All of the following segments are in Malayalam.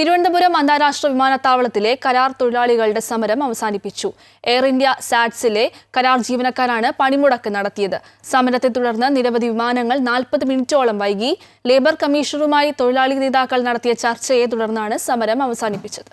തിരുവനന്തപുരം അന്താരാഷ്ട്ര വിമാനത്താവളത്തിലെ കരാർ തൊഴിലാളികളുടെ സമരം അവസാനിപ്പിച്ചു. എയർ ഇന്ത്യ സാറ്റ്സിലെ കരാർ ജീവനക്കാരാണ് പണിമുടക്ക് നടത്തിയത്. സമരത്തെ തുടർന്ന് നിരവധി വിമാനങ്ങൾ നാൽപ്പത് മിനിറ്റോളം വൈകി ലേബർ കമ്മീഷണറുമായി തൊഴിലാളി നേതാക്കൾ നടത്തിയ ചർച്ചയെ തുടർന്നാണ് സമരം അവസാനിപ്പിച്ചത്.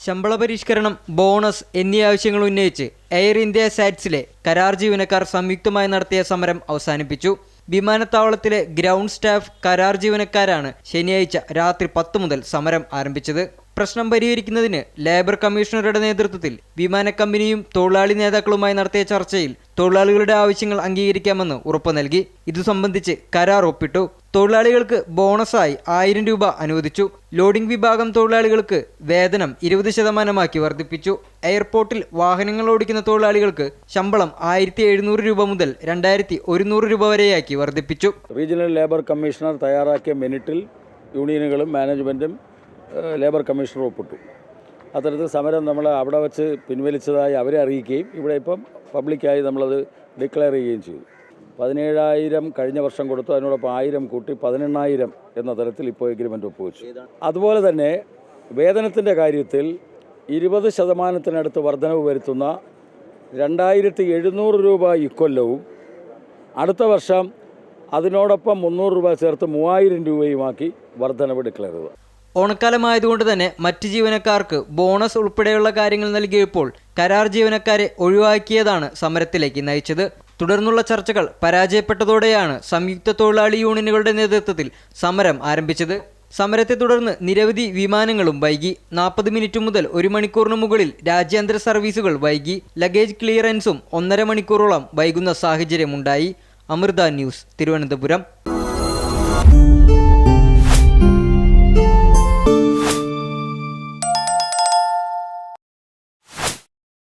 ശമ്പള പരിഷ്കരണം ബോണസ് എന്നീ ആവശ്യങ്ങൾ ഉന്നയിച്ച് എയർ ഇന്ത്യ സാറ്റ്സിലെ കരാർ ജീവനക്കാർ സംയുക്തമായി നടത്തിയ സമരം അവസാനിപ്പിച്ചു. വിമാനത്താവളത്തിലെ ഗ്രൗണ്ട് സ്റ്റാഫ് കരാർ ജീവനക്കാരാണ് ശനിയാഴ്ച രാത്രി പത്ത് മുതൽ സമരം ആരംഭിച്ചത്. പ്രശ്നം പരിഹരിക്കുന്നതിന് ലേബർ കമ്മീഷണറുടെ നേതൃത്വത്തിൽ വിമാന കമ്പനിയും തൊഴിലാളി നേതാക്കളുമായി നടത്തിയ ചർച്ചയിൽ തൊഴിലാളികളുടെ ആവശ്യങ്ങൾ അംഗീകരിക്കാമെന്ന് ഉറപ്പു നൽകി. ഇതു സംബന്ധിച്ച് കരാർ ഒപ്പിട്ടു. തൊഴിലാളികൾക്ക് ബോണസായി ആയിരം രൂപ അനുവദിച്ചു. ലോഡിംഗ് വിഭാഗം തൊഴിലാളികൾക്ക് വേതനം ഇരുപത് ശതമാനമാക്കി വർദ്ധിപ്പിച്ചു. എയർപോർട്ടിൽ വാഹനങ്ങൾ ഓടിക്കുന്ന തൊഴിലാളികൾക്ക് ശമ്പളം ആയിരത്തി എഴുന്നൂറ് രൂപ മുതൽ രണ്ടായിരത്തി ഒരുന്നൂറ് രൂപ വരെയാക്കി വർദ്ധിപ്പിച്ചു. റീജിയണൽ ലേബർ കമ്മീഷണർ തയ്യാറാക്കിയ മിനിറ്റിൽ യൂണിയനുകളും മാനേജ്മെന്റും ലേബർ കമ്മീഷണർ ഒപ്പിട്ടു. അത്തരത്തിൽ സമരം നമ്മൾ അവിടെ വെച്ച് പിൻവലിച്ചതായി അവരെ അറിയിക്കുകയും ഇവിടെ ഇപ്പം പബ്ലിക്കായി നമ്മളത് ഡിക്ലെയർ ചെയ്യുകയും ചെയ്തു. പതിനേഴായിരം കഴിഞ്ഞ വർഷം കൊടുത്തു. അതിനോടൊപ്പം ആയിരം കൂട്ടി പതിനെണ്ണായിരം എന്ന തരത്തിൽ ഇപ്പോൾ എഗ്രിമെന്റ് ഒപ്പുവെച്ചു. അതുപോലെ തന്നെ വേതനത്തിന്റെ കാര്യത്തിൽ ഇരുപത് ശതമാനത്തിനടുത്ത് വർധനവ് വരുത്തുന്ന രണ്ടായിരത്തി എഴുന്നൂറ് രൂപ ഇക്കൊല്ലവും അടുത്ത വർഷം അതിനോടൊപ്പം മുന്നൂറ് രൂപ ചേർത്ത് മൂവായിരം രൂപയുമാക്കി വർധനവ് ഡിക്ലെയർ ചെയ്തു. ഓണക്കാലമായതുകൊണ്ട് തന്നെ മറ്റ് ജീവനക്കാർക്ക് ബോണസ് ഉൾപ്പെടെയുള്ള കാര്യങ്ങൾ നൽകിയപ്പോൾ കരാർ ജീവനക്കാരെ ഒഴിവാക്കിയതാണ് സമരത്തിലേക്ക് നയിച്ചത്. തുടർന്നുള്ള ചർച്ചകൾ പരാജയപ്പെട്ടതോടെയാണ് സംയുക്ത തൊഴിലാളി യൂണിയനുകളുടെ നേതൃത്വത്തിൽ സമരം ആരംഭിച്ചത്. സമരത്തെ തുടർന്ന് നിരവധി വിമാനങ്ങളും വൈകി. നാൽപ്പത് മിനിറ്റ് മുതൽ ഒരു മണിക്കൂറിന് മുകളിൽ രാജ്യാന്തര സർവീസുകൾ വൈകി. ലഗേജ് ക്ലിയറൻസും ഒന്നര മണിക്കൂറോളം വൈകുന്ന സാഹചര്യമുണ്ടായി. അമൃത ന്യൂസ് തിരുവനന്തപുരം.